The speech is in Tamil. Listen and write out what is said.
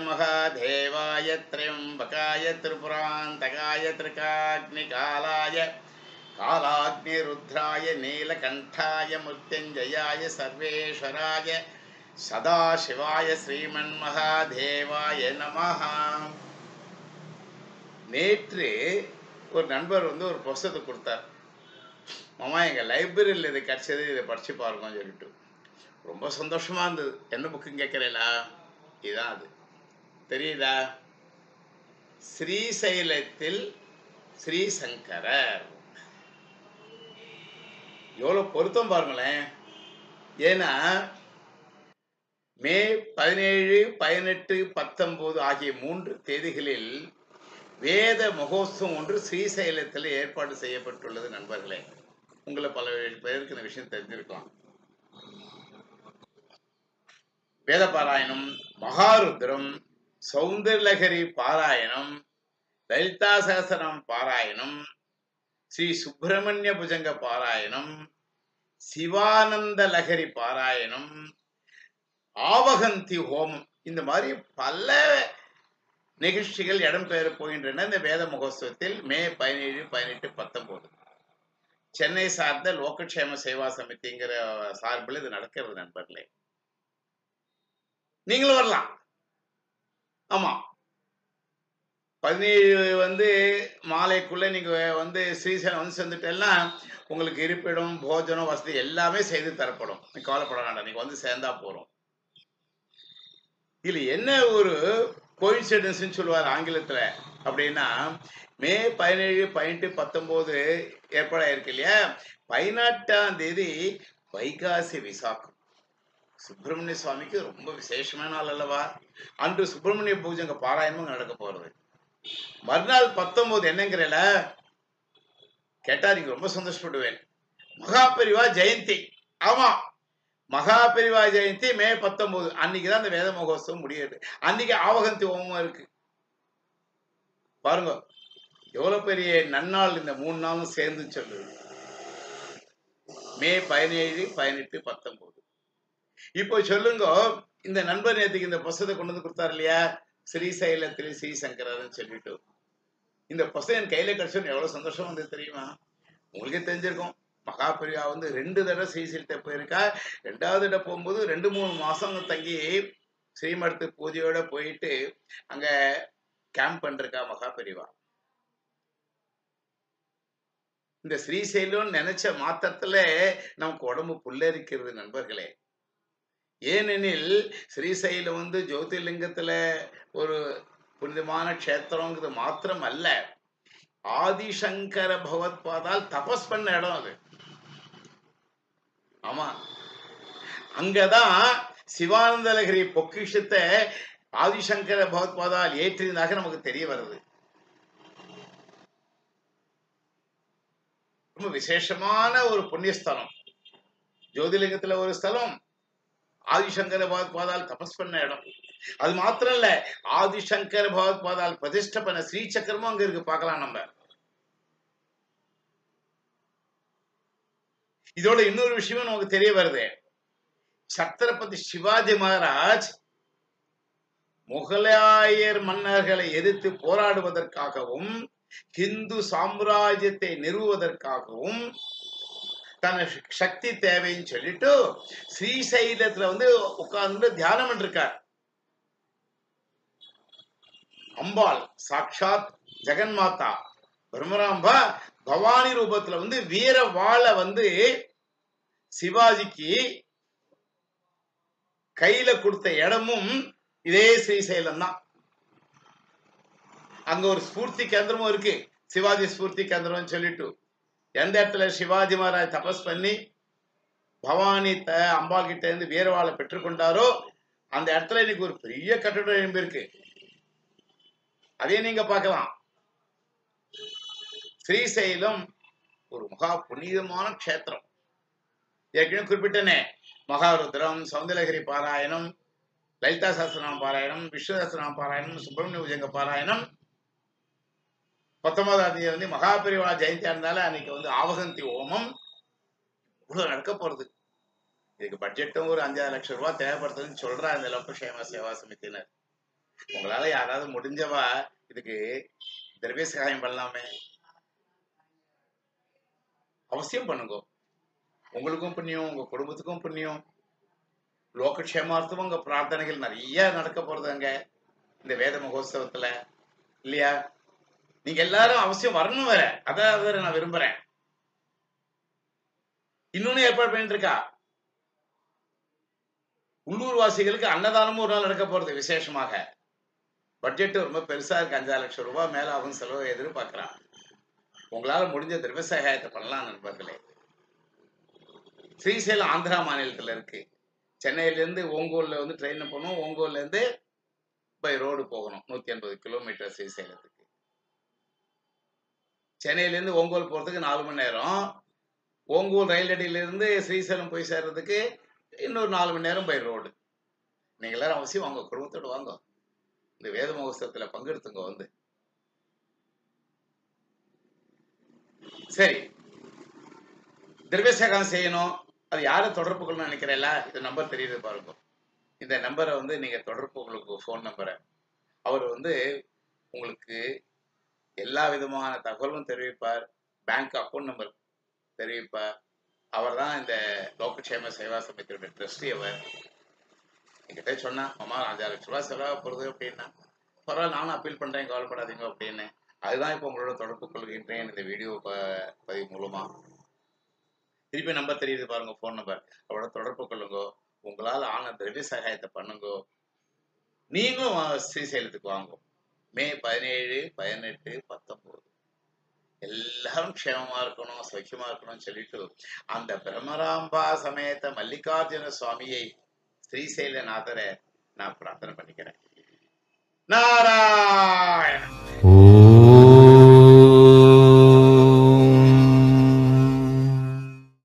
महादेवाय त्र्यम्बकाय त्रिपुरान्तकाय त्रिकाग्निकालाय कालाग्निरुद्राय नीलकण्ठाय मृत्युञ्जयाय सर्वेश्वराय சதாசிவாய ஸ்ரீமன்மகாதேவாய நமஹ நேற்று ஒரு நண்பர் வந்து ஒரு புஸ்தகத்தை கொடுத்தார் மாமா எங்கள் லைப்ரரியில் இது கிடச்சது இதை படித்து பாருங்கன்னு சொல்லிட்டு ரொம்ப சந்தோஷமா இருந்தது என்ன புக்குன்னு கேட்குறீங்களா இதுதான் அது தெரியுதா? ஸ்ரீசைலத்தில் ஸ்ரீசங்கரர். எவ்வளோ பொருத்தம் பாருங்களேன். ஏன்னா மே பதினேழு பதினெட்டு பத்தொன்பது ஆகிய மூன்று தேதிகளில் வேத மகோத்சவம் ஒன்று ஸ்ரீசைலத்தில் ஏற்பாடு செய்யப்பட்டுள்ளது நண்பர்களே. உங்களை பல பேருக்கு இந்த விஷயம் தெரிஞ்சிருக்கலாம். வேத பாராயணம் மகாருத்ரம் சௌந்தர்லகரி பாராயணம் லலிதா சகசரம் பாராயணம் ஸ்ரீ சுப்பிரமணிய புஜங்க பாராயணம் சிவானந்த லகரி பாராயணம் ஆவகந்தி ஹோமம். இந்த மாதிரி பல நிகழ்ச்சிகள் இடம்பெற போகின்றன. இந்த வேத மகோத்சவத்தில் மே பதினேழு பதினெட்டு பத்தொன்பது. சென்னை சார்ந்த லோகக்ஷேம சேவா சமிதிங்கிற சார்பில் இது நடக்கிறது நண்பர்களே. நீங்களும் வரலாம். ஆமாம் பதினேழு வந்து மாலைக்குள்ளே நீங்க வந்து ஸ்ரீசைலம் வந்து சேர்ந்துட்டேன்னா உங்களுக்கு இருப்பிடம் போஜனம் வசதி எல்லாமே செய்து தரப்படும். நீ கவலைப்பட வேண்டாம். நீங்கள் வந்து சேர்ந்தா போகிறோம் இதில் என்ன ஒரு கோயின்சிடன்ஸ் சொல்லுவார் ஆங்கிலத்துல. அப்படின்னா மே பதினேழு பதினெட்டு பத்தொம்போது ஏற்பாடாயிருக்கு இல்லையா? பதினெட்டாம் தேதி வைகாசி விசாக்கம் சுப்பிரமணிய சுவாமிக்கு ரொம்ப விசேஷமான நாள் அல்லவா? அன்று சுப்பிரமணிய பூஜை அங்க பாராயணமும் நடக்க போறது. மறுநாள் பத்தொன்பது என்னங்கிறல? கேட்டா நீங்க ரொம்ப சந்தோஷப்படுவேன். மகாபெரிவா ஜெயந்தி. ஆமா. மகாபெரிவா ஜெயந்தி மே பத்தொன்பது. அன்னைக்குதான் அந்த வேத மகோத்சவம் முடியுது. அன்னைக்கு ஆவகந்தி ஹோமம் இருக்கு. பாருங்க. எவ்வளவு பெரிய நன்னாள் இந்த மூணு நாளும் சேர்ந்து சொல்லுது. மே பதினேழு பதினெட்டு பத்தொன்பது. இப்போ சொல்லுங்க இந்த நண்பர் நேற்றுக்கு இந்த புஸ்தத்தை கொண்டு வந்து கொடுத்தாரு இல்லையா? ஸ்ரீசைலத்தில் ஸ்ரீசங்கரர்னு சொல்லிட்டு. இந்த புஸ்தகம் என் கையில கிடைச்சோன்னு எவ்வளவு சந்தோஷம் வந்து தெரியுமா? உங்களுக்கே தெரிஞ்சிருக்கும். மகாபிரியா வந்து ரெண்டு தடவை ஸ்ரீசைலத்தை போயிருக்கா. ரெண்டாவது தடவை போகும்போது ரெண்டு மூணு மாசம் தங்கி ஸ்ரீமடத்து பூஜையோட போயிட்டு அங்க கேம்ப் பண்ணிருக்கா மகாபிரிவா இந்த ஸ்ரீசைலம் நினைச்ச மாத்திரத்துல நமக்கு உடம்பு புல்லரிக்கிறது நண்பர்களே. ஏனெனில் ஸ்ரீசைலம் வந்து ஜோதிர்லிங்கத்துல ஒரு புனிதமான க்ஷேத்திரங்கிறது மாத்திரம் அல்ல ஆதிசங்கர பகவத்பாதால் தபஸ் பண்ண இடம் அது. ஆமா. அங்கதான் சிவானந்தலகிரி பொக்கிஷத்தை ஆதிசங்கர பகவத்பாதால் ஏற்றியதாக நமக்கு தெரிய வருது. ரொம்ப விசேஷமான ஒரு புண்ணியஸ்தலம். ஜோதிலிங்கத்துல ஒரு ஸ்தலம் ஆதிசங்கர பகவத்பாதால் தபஸ் பண்ண இடம். அது மாத்திரம் இல்ல ஆதிசங்கர பகவத்பாதால் பிரதிஷ்ட பண்ண ஸ்ரீ சக்கரமும் அங்க இருக்கு பார்க்கலாம் நம்ம. இதோட இன்னொரு விஷயமும் நமக்கு தெரிய வருது. சத்திரபதி சிவாஜி மகாராஜ் முகலாயர் மன்னர்களை எதிர்த்து போராடுவதற்காகவும் ஹிந்து சாம்ராஜ்யத்தை நிறுவுவதற்காகவும் தன சக்தி தேவைன்னு சொல்லிட்டு ஸ்ரீசைலத்துல வந்து உட்கார்ந்து தியானம் பண்ணிருக்கார் அம்பாள் சாட்சாத் ஜெகன்மாதா பிரம்மராம்பா பவானி ரூபத்துல வந்து வீர வாழ வந்து சிவாஜிக்கு கையில கொடுத்த இடமும் இதே ஸ்ரீசைலம் தான். அங்க ஒரு ஸ்பூர்த்தி கேந்திரமும் இருக்கு. சிவாஜி ஸ்பூர்த்தி கேந்திரம் சொல்லிட்டு. எந்த இடத்துல சிவாஜி மகாராஜ் தபஸ் பண்ணி பவானி த அம்பா கிட்ட இருந்து வீரவாளை பெற்றுக்கொண்டாரோ அந்த இடத்துல இன்னைக்கு ஒரு பெரிய கட்டடம் எழும்பி இருக்கு அதே நீங்க பார்க்கலாம். ஸ்ரீசைலம் ஒரு மகா புனிதமான க்ஷேத்திரம். ஏற்கனவே குறிப்பிட்டனே மகாருத்ரம் சௌந்தரகிரி பாராயணம் லலிதா சாஸ்திரநாம பாராயணம் விஷ்ணு சாஸ்திரநாம பாராயணம் சுப்பிரமணிய பாராயணம் பத்தொன்பதாம் தேதி வந்து மகாபெரிவா ஜெயந்தியா இருந்தாலும் அன்னைக்கு வந்து ஆவகந்தி ஓமம் இவ்வளவு நடக்க போறது. இதுக்கு பட்ஜெட்டும் ஒரு அஞ்சாறு லட்சம் ரூபாய் தேவைப்படுதுன்னு சொல்றா இந்த லோகக்ஷேம சேவா சமித்தினர் உங்களால யாராவது முடிஞ்சவா இதுக்கு திரவிய சகாயம் பண்ணலாமே? அவசியம் பண்ணுங்க. உங்களுக்கும் புண்ணியம் உங்க குடும்பத்துக்கும் புண்ணியம். லோகக்ஷேமார்த்தம் உங்க பிரார்த்தனைகள் நிறைய நடக்க போறது அங்க. இந்த வேத மகோத்சவத்துல. இல்லையா? நீங்க எல்லாரும் அவசியம் வரணும் வேற. அதான் வேற நான் விரும்புறேன். இன்னொன்னு ஏற்பாடு பண்ணிட்டு இருக்கா உள்ளூர் வாசிகளுக்கு அன்னதானமும் ஒரு நாள் நடக்க போறது விசேஷமாக. பட்ஜெட் ரொம்ப பெருசா இருக்கு. அஞ்சாறு லட்சம் ரூபாய் மேல ஆகும் செலவு எதிர்பார்க்கிறான். உங்களால முடிஞ்ச திரவ சகாயத்தை பண்ணலாம் நண்பர்களே ஸ்ரீசைலம் ஆந்திரா மாநிலத்துல இருக்கு. சென்னையில இருந்து ஓங்கோல்ல வந்து ட்ரெயின்ல போகணும். ஓங்கோல்ல இருந்து பை ரோடு போகணும். நூத்தி எண்பது கிலோமீட்டர் ஸ்ரீசைலத்துக்கு. சென்னையில இருந்து போகிறதுக்கு போறதுக்கு நாலு மணி நேரம். ஓங்கூர் ரயில் அடியிலேருந்து ஸ்ரீசைலம் போய் சேர்றதுக்கு இன்னொரு நாலு மணி நேரம் பை ரோடு நீங்க எல்லாரும் அவசியம் வாங்க குடும்பத்தோட வாங்க. இந்த வேத மகோத்சவத்தில் பங்கெடுத்துங்க வந்து. சரி. திரவியசேகம் செய்யணும். அது யாரை தொடர்பு கொள்ளணும்னு நினைக்கிறேன்ல இது நம்பர் தெரியுது பாருங்க. இந்த நம்பரை வந்து நீங்க தொடர்பு உங்களுக்கு ஃபோன் நம்பரை அவர் வந்து உங்களுக்கு எல்லா விதமான தகவலும் தெரிவிப்பார். பேங்க் அக்கௌண்ட் நம்பர் தெரிவிப்பார். அவர் தான் இந்த லோகக்ஷேம சேவா சமிதியோட ட்ரஸ்டி அவர். என்கிட்ட சொன்னா மாமா அஞ்சாறு லட்ச ரூபா செலவாக போகிறது அப்படின்னா பரவாயில்ல நானும் அப்பீல் பண்றேன் கவலைப்படாதீங்க அப்படின்னு. அதுதான் இப்போ உங்களோட தொடர்பு கொள்கின்றேன் இந்த வீடியோ பதிவு மூலமா. திருப்பி நம்பர் தெரியுது பாருங்க ஃபோன் நம்பர் அவரோட தொடர்பு கொள்ளுங்க. உங்களால் ஆன திரவிய சகாயத்தை பண்ணுங்க. நீங்களும் ஸ்ரீசைலத்துக்கு வாங்க. மே பதினேழு பதினெட்டு பத்தொன்பது எல்லாரும் க்ஷேமமா இருக்கணும் சௌக்கியமா இருக்கணும்னு சொல்லிட்டு அந்த பிரம்மராம்பா சமேத மல்லிகார்ஜுன சுவாமியை ஸ்ரீசைலநாதரை நான் பிரார்த்தனை பண்ணிக்கிறேன். நாராயண